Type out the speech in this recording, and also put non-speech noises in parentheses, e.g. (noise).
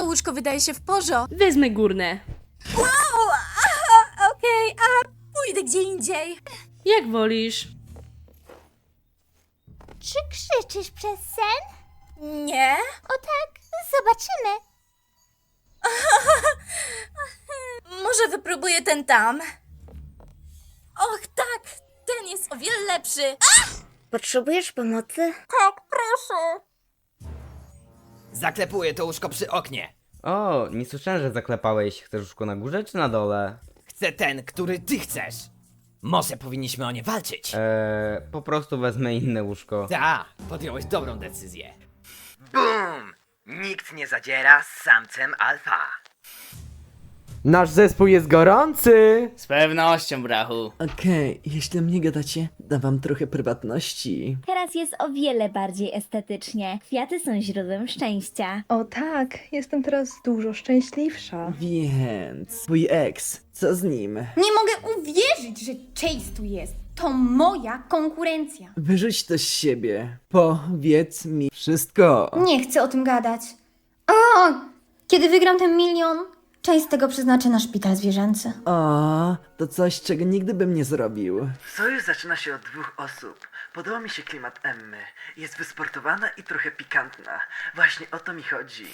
To łóżko wydaje się w porządku. Wezmę górne. Wow! aha, Okej, a pójdę gdzie indziej. Jak wolisz. Czy krzyczysz przez sen? Nie? O tak, zobaczymy. (laughs) Może wypróbuję ten tam. Och, tak! Ten jest o wiele lepszy. Potrzebujesz pomocy? Tak, proszę. Zaklepuję to łóżko przy oknie. O, nie słyszałem, że zaklepałeś. Chcesz łóżko na górze czy na dole? Chcę ten, który ty chcesz. Może powinniśmy o nie walczyć. Eee, po prostu wezmę inne łóżko. Ta, podjąłeś dobrą decyzję. Bum! Nikt nie zadziera z samcem alfa. Nasz zespół jest gorący! Z pewnością, brachu. Okej, jeśli mnie gadacie, dam wam trochę prywatności. Teraz jest o wiele bardziej estetycznie. Kwiaty są źródłem szczęścia. O tak, jestem teraz dużo szczęśliwsza. Więc... Twój ex, co z nim? Nie mogę uwierzyć, że Chase tu jest. To moja konkurencja. Wyrzuć to z siebie. Powiedz mi wszystko. Nie chcę o tym gadać. O, kiedy wygram ten milion, część z tego przeznaczę na szpital zwierzęcy. O, to coś, czego nigdy bym nie zrobił. Sojusz zaczyna się od dwóch osób. Podoba mi się klimat Emmy. Jest wysportowana i trochę pikantna. Właśnie o to mi chodzi.